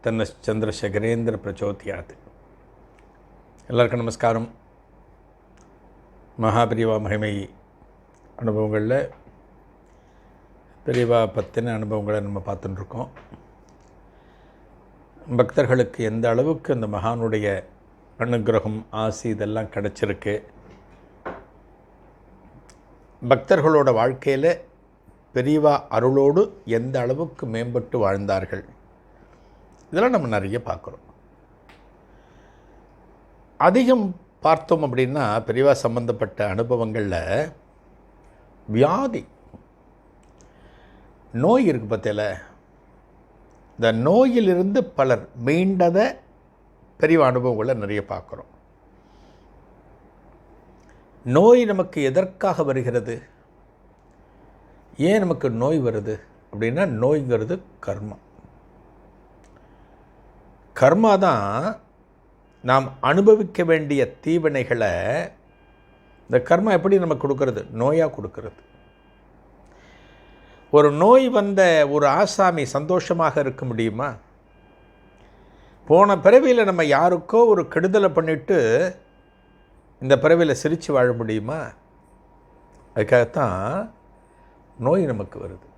தன்ன சந்திரசேகரேந்திர பிரச்சோதியாது. எல்லாருக்கும் நமஸ்காரம். மகாபிரிவா மகிமை அனுபவங்களில் பெரியவா பற்றின அனுபவங்களை நம்ம பார்த்துட்டுருக்கோம். பக்தர்களுக்கு எந்த அளவுக்கு அந்த மகானுடைய அனுகிரகம் ஆசி இதெல்லாம் கிடச்சிருக்கு? பக்தர்களோட வாழ்க்கையில் பெரியவா அருளோடு எந்த அளவுக்கு மேம்பட்டு வாழ்ந்தார்கள்? இதெல்லாம் நம்ம நிறைய பார்க்குறோம். அதிகம் பார்த்தோம் அப்படின்னா பெரியவா சம்பந்தப்பட்ட அனுபவங்களில் வியாதி. நோய் இருக்கு பார்த்தியில இந்த நோயிலிருந்து பலர் மீண்டதை பெரிய அனுபவங்களை நிறைய பார்க்குறோம். நோய் நமக்கு எதற்காக வருகிறது? ஏன் நமக்கு நோய் வருது? அப்படின்னா நோய்ங்கிறது கர்மம். கர்மா தான் நாம் அனுபவிக்க வேண்டிய தீவினைகளை இந்த கர்மா எப்படி நமக்கு கொடுக்கறது? நோயாக கொடுக்கறது. ஒரு நோய் வந்த ஒரு ஆசாமி சந்தோஷமாக இருக்க முடியுமா? போன பிறவியில் நம்ம யாருக்கோ ஒரு கெடுதலை பண்ணிட்டு இந்த பிறவியில் சிரித்து வாழ முடியுமா? அதுக்காகத்தான் நோய் நமக்கு வருது.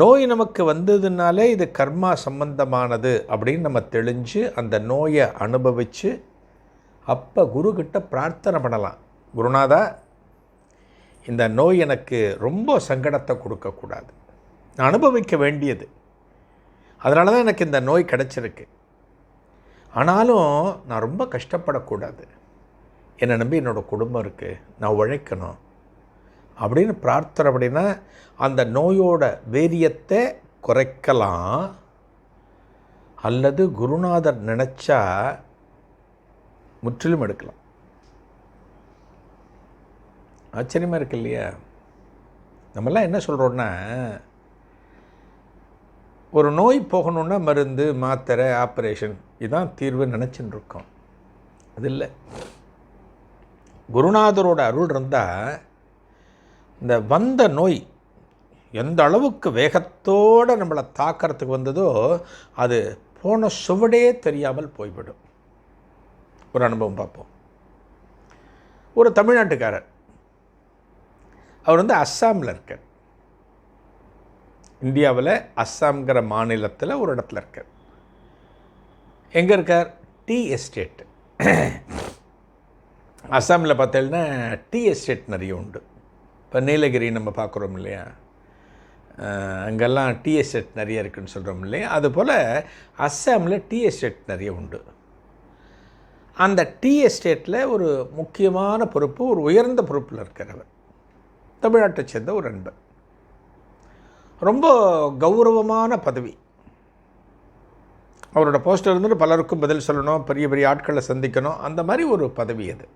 நோய் நமக்கு வந்ததுனாலே இது கர்மா சம்பந்தமானது அப்படின்னு நம்ம தெளிஞ்சு அந்த நோயை அனுபவித்து அப்போ குருக்கிட்ட பிரார்த்தனை பண்ணலாம். குருநாதா இந்த நோய் எனக்கு ரொம்ப சங்கடத்தை கொடுக்கக்கூடாது. நான் அனுபவிக்க வேண்டியது. அதனால தான் எனக்கு இந்த நோய் கிடச்சிருக்கு. ஆனாலும் நான் ரொம்ப கஷ்டப்படக்கூடாது. என்னை நம்பி என்னோடய குடும்பம் இருக்குது நான் உழைக்கணும். அப்படின்னு பிரார்த்தனை அப்படின்னா அந்த நோயோட வேரியத்தை குறைக்கலாம். அல்லது குருநாதர் நினச்சா முற்றிலும் எடுக்கலாம். ஆச்சரியமாக இருக்கு இல்லையா? நம்மெல்லாம் என்ன சொல்கிறோன்னா ஒரு நோய் போகணுன்னா மருந்து மாத்திரை ஆப்ரேஷன் இதுதான் தீர்வு நினச்சின்னு இருக்கோம். அது இல்லை. குருநாதரோட அருள் இருந்தால் இந்த வந்த நோய் எந்த அளவுக்கு வேகத்தோடு நம்மளை தாக்கிறதுக்கு வந்ததோ அது போன சுவடே தெரியாமல் போய்விடும். ஒரு அனுபவம் பார்ப்போம். ஒரு தமிழ்நாட்டுக்காரர். அவர் வந்து அஸ்ஸாமில் இருக்கார். இந்தியாவில் அஸ்ஸாம்ங்கிற மாநிலத்தில் ஒரு இடத்துல இருக்கார். எங்கே இருக்கார்? டீ எஸ்டேட் அஸ்ஸாமில் பார்த்தீங்கன்னா டீ எஸ்டேட் நிறைய உண்டு. இப்போ நீலகிரி நம்ம பார்க்குறோம் இல்லையா? அங்கெல்லாம் டீ எஸ்டேட் நிறைய இருக்குன்னு சொல்கிறோம் இல்லையா? அதுபோல் அஸ்ஸாமில் டீ எஸ்டேட் நிறைய உண்டு. அந்த டீ எஸ்டேட்டில் ஒரு முக்கியமான பொறுப்பு ஒரு உயர்ந்த பொறுப்பில் இருக்கிறவர். தமிழ்நாட்டை சேர்ந்த ஒரு நண்பர். ரொம்ப கௌரவமான பதவி. அவரோட போஸ்டர் இருந்துட்டு பலருக்கும் பதில் சொல்லணும் பெரிய பெரிய ஆட்களை சந்திக்கணும் அந்த மாதிரி ஒரு பதவி அது.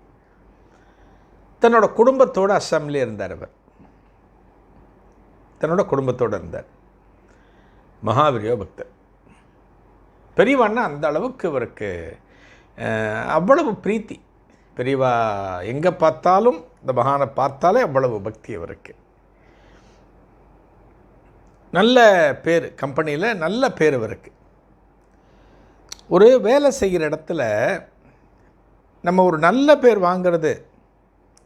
தன்னோட குடும்பத்தோடு அஸ்ஸாம்லேயே இருந்தார் அவர். தன்னோட குடும்பத்தோடு இருந்தார். மகாவிரியோ பக்தர். பெரியவான்னா அந்த அளவுக்கு இவருக்கு அவ்வளவு பிரீத்தி. பெரியவா எங்கே பார்த்தாலும் இந்த மகானை பார்த்தாலே அவ்வளவு பக்தி அவருக்கு நல்ல பேர் கம்பெனியில் நல்ல பேர் அவருக்கு ஒரு வேலை செய்கிற இடத்துல நம்ம ஒரு நல்ல பேர் வாங்கிறது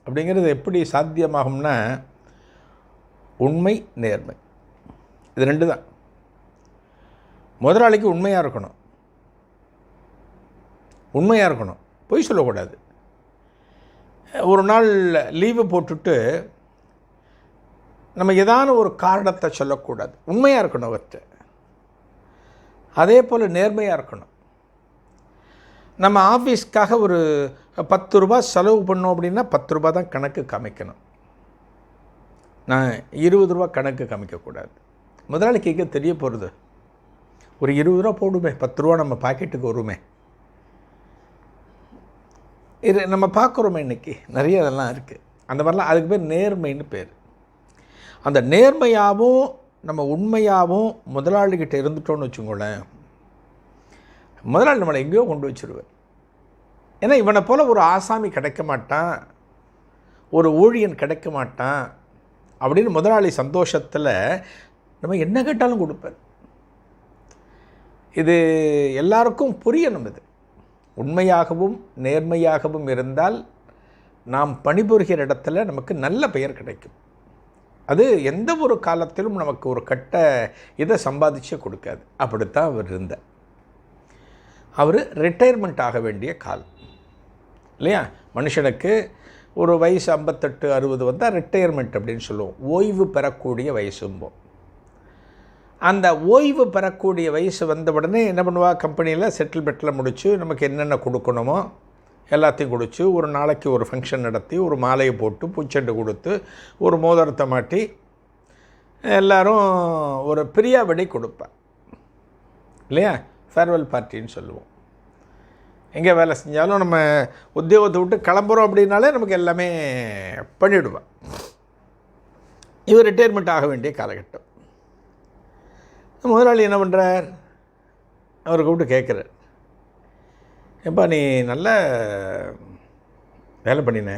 அப்படிங்கிறது எப்படி சாத்தியமாகும்னா உண்மை நேர்மை. இது ரெண்டு தான் முதலாளிக்கு உண்மையாக இருக்கணும். உண்மையாக இருக்கணும். பொய் சொல்லக்கூடாது. ஒரு நாள் லீவு போட்டுட்டு நம்ம ஏதான ஒரு காரணத்தை சொல்லக்கூடாது. உண்மையாக இருக்கணும் அவர்கிட்ட. அதே போல் நேர்மையாக இருக்கணும். நம்ம ஆஃபீஸ்க்காக ஒரு பத்து ரூபா செலவு பண்ணோம் அப்படின்னா பத்து ரூபா தான் கணக்கு காமிக்கணும். நான் இருபது ரூபா கணக்கு காமிக்கக்கூடாது முதலாளி கேட்க தெரிய போகிறது ஒரு இருபது ரூபா போடுமே பத்து ரூபா நம்ம பாக்கெட்டுக்கு வருமே. இது நம்ம பார்க்குறோமே இன்றைக்கி நிறைய அதெல்லாம் இருக்குது அந்த மாதிரிலாம் அதுக்கு பேர் நேர்மைன்னு பேர். அந்த நேர்மையாகவும் நம்ம உண்மையாகவும் முதலாளிகிட்ட இருந்துட்டோன்னு வச்சுக்கோங்களேன் முதலாளி நம்மளை எங்கேயோ கொண்டு வச்சுருவேன் ஏன்னா இவனை போல் ஒரு ஆசாமி கிடைக்க மாட்டான் ஒரு ஊழியன் கிடைக்க மாட்டான் அப்படின்னு முதலாளி சந்தோஷத்தில் நம்ம என்ன கேட்டாலும் கொடுப்பார் இது எல்லாருக்கும் புரியணும் இது. உண்மையாகவும் நேர்மையாகவும் இருந்தால் நாம் பணிபுரிகிற இடத்துல நமக்கு நல்ல பெயர் கிடைக்கும். அது எந்த ஒரு காலத்திலும் நமக்கு ஒரு கட்ட இதை சம்பாதிச்சே கொடுக்காது. அப்படித்தான் அவர் இருந்தார் அவர் ரிட்டையர்மெண்ட் ஆக வேண்டிய காலம். இல்லையா? மனுஷனுக்கு ஒரு வயசு ஐம்பத்தெட்டு அறுபது வந்தால் ரிட்டையர்மெண்ட் அப்படின்னு சொல்லுவோம். ஓய்வு பெறக்கூடிய வயசும்போம். அந்த ஓய்வு பெறக்கூடிய வயசு வந்த உடனே என்ன பண்ணுவா? கம்பெனியில் செட்டில்மெண்ட்டில் முடித்து நமக்கு என்னென்ன கொடுக்கணுமோ எல்லாத்தையும் கொடுத்து ஒரு நாளைக்கு ஒரு ஃபங்க்ஷன் நடத்தி ஒரு மாலையை போட்டு பூச்செண்டு கொடுத்து ஒரு மோதிரத்தை மாட்டி எல்லோரும் ஒரு பிரியா வெடி கொடுப்பேன் இல்லையா ஃபேர்வெல் பார்ட்டின்னு சொல்லுவோம். எங்கே வேலை செஞ்சாலும் நம்ம உத்தியோகத்தை விட்டு கிளம்புறோம் அப்படின்னாலே நமக்கு எல்லாமே பண்ணிவிடுவேன் இவர் ரிட்டையர்மெண்ட் ஆக வேண்டிய காலகட்டம். முதலாளி என்ன பண்ணுறார் அவரை கூப்பிட்டு கேட்குறார். எப்பா நீ நல்ல வேலை பண்ணின.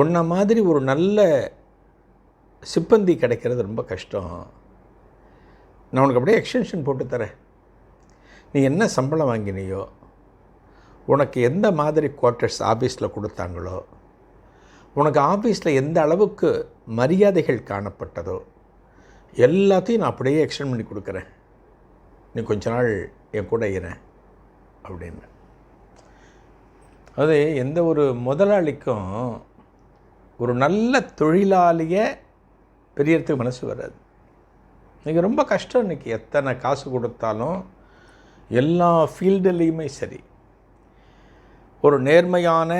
உன்ன மாதிரி ஒரு நல்ல சிப்பந்தி கிடைக்கிறது ரொம்ப கஷ்டம். நான் உனக்கு அப்படியே எக்ஸ்டென்ஷன் போட்டு தரேன் நீ என்ன சம்பளம் வாங்கினியோ உனக்கு எந்த மாதிரி குவார்ட்டர்ஸ் ஆஃபீஸில் கொடுத்தாங்களோ உனக்கு ஆஃபீஸில் எந்த அளவுக்கு மரியாதைகள் காணப்பட்டதோ எல்லாத்தையும் நான் அப்படியே எக்ஸ்டெண்ட் பண்ணி கொடுக்குறேன். நீ கொஞ்ச நாள் என் கூட இறேன் அப்படின்னு. அது எந்த ஒரு முதலாளிக்கும் ஒரு நல்ல தொழிலாளியை பெரியறதுக்கு மனசு வராது. இன்றைக்கி ரொம்ப கஷ்டம் இன்றைக்கி எத்தனை காசு கொடுத்தாலும் எல்லா ஃபீல்டுலேயுமே சரி. ஒரு நேர்மையான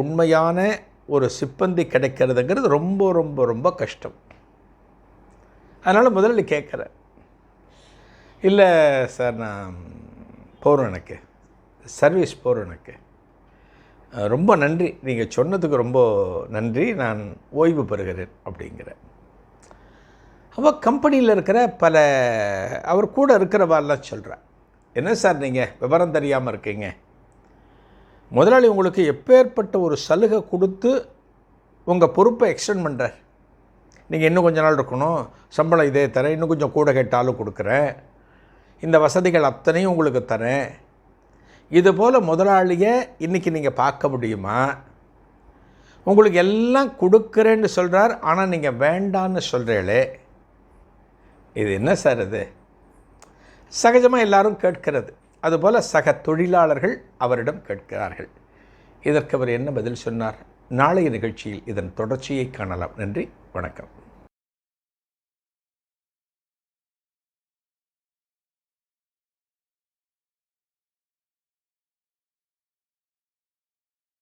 உண்மையான ஒரு சிப்பந்தி கிடைக்கிறதுங்கிறது ரொம்ப ரொம்ப ரொம்ப கஷ்டம். அதனால் முதல்ல கேட்குறேன் இல்லை சார் நான் போகிறோம் எனக்கு. சர்வீஸ் போகிறோம் எனக்கு. ரொம்ப நன்றி. நீங்கள் சொன்னதுக்கு ரொம்ப நன்றி. நான் ஓய்வு பெறுகிறேன் அப்படிங்கிற. அப்போ கம்பெனியில் இருக்கிற பல அவர் கூட இருக்கிறவாள்லாம் சொல்கிறேன் என்ன சார் நீங்கள் விவரம் தெரியாமல் இருக்கீங்க. முதலாளி உங்களுக்கு எப்பேற்பட்ட ஒரு சலுகை கொடுத்து உங்கள் பொறுப்பை எக்ஸ்டெண்ட் பண்ணுறார் நீங்கள் இன்னும் கொஞ்ச நாள் இருக்கணும் சம்பளம் இதே தரேன் இன்னும் கொஞ்சம் கூட கேட்டாலும் கொடுக்குறேன். இந்த வசதிகள் அத்தனையும் உங்களுக்கு தரேன். இது போல் முதலாளியை இன்றைக்கி நீங்கள் பார்க்க முடியுமா? உங்களுக்கு எல்லாம் கொடுக்குறேன்னு சொல்கிறார் ஆனால் நீங்கள் வேண்டான்னு சொல்கிறீங்களே இது என்ன சார் இது? சகஜமாக எல்லாரும் கேட்கிறது. அதுபோல் சக தொழிலாளர்கள் அவரிடம் கேட்கிறார்கள். இதற்கு அவர் என்ன பதில் சொன்னார்? நாளைய நிகழ்ச்சியில் இதன் தொடர்ச்சியை காணலாம். நன்றி. வணக்கம்.